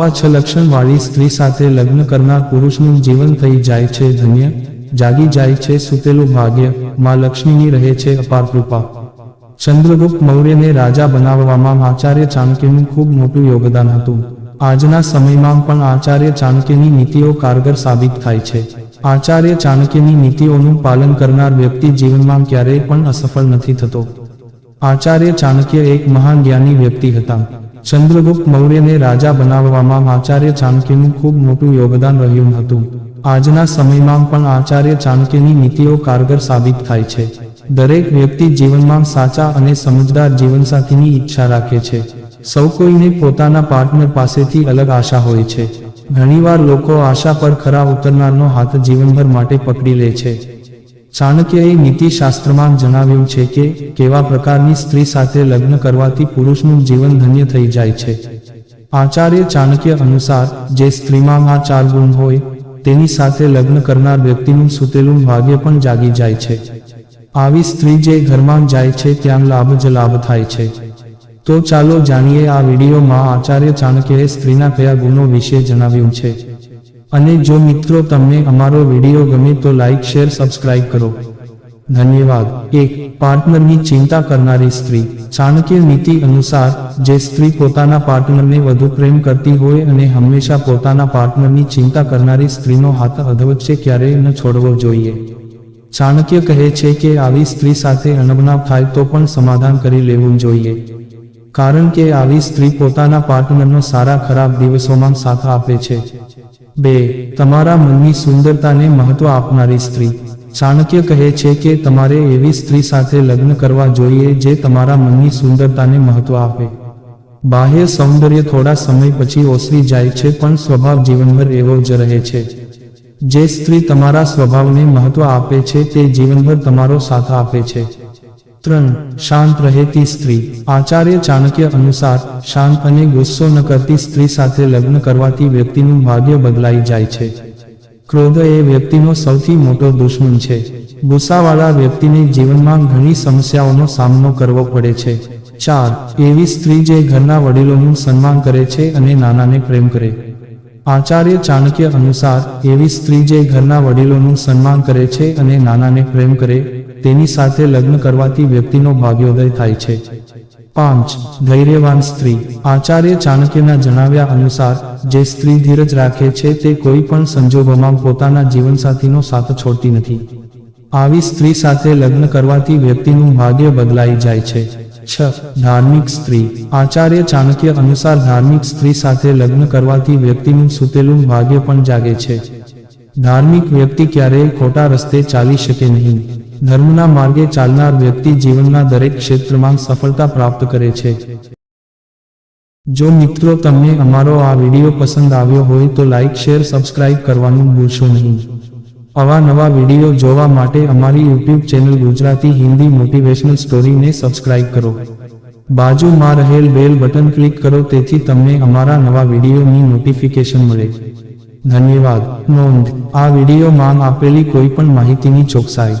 આવા છ લક્ષણવાળી સ્ત્રી સાથે લગ્ન કરનાર પુરુષનું જીવન થઈ જાય છે ધન્ય. જાગી જાય છે સુતેલું ભાગ્ય. માં લક્ષ્મીની રહે છે અપાર કૃપા. ચંદ્રગુપ્ત મૌર્યને રાજા બનાવવામાં આચાર્ય ચાણક્યનું ખૂબ મોટું યોગદાન હતું. આજના સમયમાં પણ આચાર્ય ચાણક્યની નીતિઓ કારગર સાબિત થાય છે. આચાર્ય ચાણક્યની નીતિઓનું પાલન કરનાર વ્યક્તિ જીવનમાં ક્યારેય પણ અસફળ નથી થતો. આચાર્ય ચાણક્ય એક મહાન જ્ઞાની વ્યક્તિ હતા. ચંદ્રગુપ્ત મૌર્યને રાજા બનાવવામાં આચાર્ય ચાણક્યનું ખૂબ મોટું યોગદાન રહ્યું હતું. આજના સમયમાં પણ આચાર્ય ચાણક્યની નીતિઓ કારગર સાબિત થાય છે. દરેક વ્યક્તિ જીવનમાં સાચા અને સમજદાર જીવનસાથીની ઈચ્છા રાખે છે. સૌ કોઈને પોતાના પાર્ટનર પાસેથી અલગ આશા હોય છે. ઘણીવાર લોકો આશા પર ખરા ઉતરનારનો હાથ જીવનભર માટે પકડી લે છે. ચાણક્યએ નીતિશાસ્ત્રમાં જણાવ્યું છે કે, કેવા પ્રકારની સ્ત્રી સાથે લગ્ન કરવાથી પુરુષનું જીવન ધન્ય થઈ જાય છે. આચાર્ય ચાણક્ય અનુસાર, જે સ્ત્રીમાં આ ચાર ગુણ હોય, તેની સાથે લગ્ન કરનાર વ્યક્તિનું સુતેલું ભાગ્ય પણ જાગી જાય છે. આવી સ્ત્રી જે ઘરમાં જાય છે, ત્યાં લાભ જ લાભ થાય છે. તો ચાલો જાણીએ આ વિડીયોમાં આચાર્ય ચાણક્યએ સ્ત્રીના કયા ગુણો વિશે જણાવ્યું છે. અને જો મિત્રો તમને અમારો વીડિયો ગમે તો લાઈક શેર સબસ્ક્રાઇબ કરો. ધન્યવાદ. એક પાર્ટનરની ચિંતા કરનારી સ્ત્રી. ચાણક્ય નીતિ અનુસાર, જે સ્ત્રી પોતાના પાર્ટનરને વધુ પ્રેમ કરતી હોય અને હંમેશા પોતાના પાર્ટનરની ચિંતા કરનારી સ્ત્રીનો હાથ અધવચ્ચે ક્યારેય ન છોડવો જોઈએ. ચાણક્ય કહે છે કે, આવી સ્ત્રી સાથે અણબનાવ થાય તો પણ સમાધાન કરી લેવું જોઈએ. કારણ કે આવી સ્ત્રી પોતાના પાર્ટનરનો સારા ખરાબ દિવસોમાં સાથ આપે છે. બે, તમારા મનની સુંદરતાને મહત્વ આપનારી સ્ત્રી. ચાણક્ય કહે છે કે તમારે એવી સ્ત્રી સાથે લગ્ન કરવા જોઈએ જે તમારા મનની સુંદરતાને મહત્વ આપે. બાહ્ય સૌંદર્ય થોડા સમય પછી ઓસરી જાય છે પણ સ્વભાવ જીવનભર એવો જ રહે છે. જે સ્ત્રી તમારા સ્વભાવને મહત્વ આપે છે તે જીવનભર તમારો સાથ આપે છે. ત્રણ શાંત રહેતી સ્ત્રી. આચાર્ય ચાણક્ય અનુસાર, શાંત અને ગુસ્સો ન કરતી સ્ત્રી સાથે લગ્ન કરવાથી વ્યક્તિનું ભાગ્ય બદલાઈ જાય છે. ક્રોધ એ વ્યક્તિનો સૌથી મોટો દુશ્મન છે. ગુસ્સાવાળા વ્યક્તિને જીવનમાં ઘણી સમસ્યાઓનો સામનો કરવો પડે છે. ચાર, એવી સ્ત્રી જે ઘરના વડીલોનું સન્માન કરે છે અને નાનાને પ્રેમ કરે. આચાર્ય ચાણક્ય અનુસાર, એવી સ્ત્રી જે ઘરના વડીલોનું સન્માન કરે છે અને નાનાને પ્રેમ કરે તેની સાથે લગ્ન કરવાથી વ્યક્તિનો ભાગ્યોદય થાય છે. પાંચ, ધૈર્યવાન સ્ત્રી. આચાર્ય ચાણક્યના જણાવ્યા અનુસાર, જે સ્ત્રી ધીરજ રાખે છે તે કોઈ પણ સંજોગોમાં પોતાના જીવનસાથીનો સાથ છોડતી નથી. આવી સ્ત્રી સાથે લગ્ન કરવાથી વ્યક્તિનું ભાગ્ય બદલાઈ જાય છે. છ, ધાર્મિક સ્ત્રી. આચાર્ય ચાણક્ય અનુસાર ધાર્મિક સ્ત્રી સાથે લગ્ન કરવાથી વ્યક્તિનું સુતેલું ભાગ્ય પણ જાગે છે. ધાર્મિક વ્યક્તિ ક્યારેય ખોટા રસ્તે ચાલી શકે નહીં. ધર્મના માર્ગે ચાલનાર વ્યક્તિ જીવનના દરેક ક્ષેત્રમાં સફળતા પ્રાપ્ત કરે છે. જો મિત્રો તમને અમારો આ વીડિયો પસંદ આવ્યો હોય તો લાઇક શેર, સબસ્ક્રાઇબ કરવાનું ભૂલશો નહીં. આવા નવા વીડિયો જોવા માટે અમારી YouTube channel Gujarati Hindi motivational સ્ટોરીને subscribe કરો. બાજુમાં રહેલ બેલ બટન ક્લિક કરો, તેથી તમને અમારા નવા વિડીયોની નોટિફિકેશન મળે. ધન્યવાદ. નોંધ, આ વિડીયોમાં આપેલી કોઈ પણ માહિતીની ચોકસાઈ.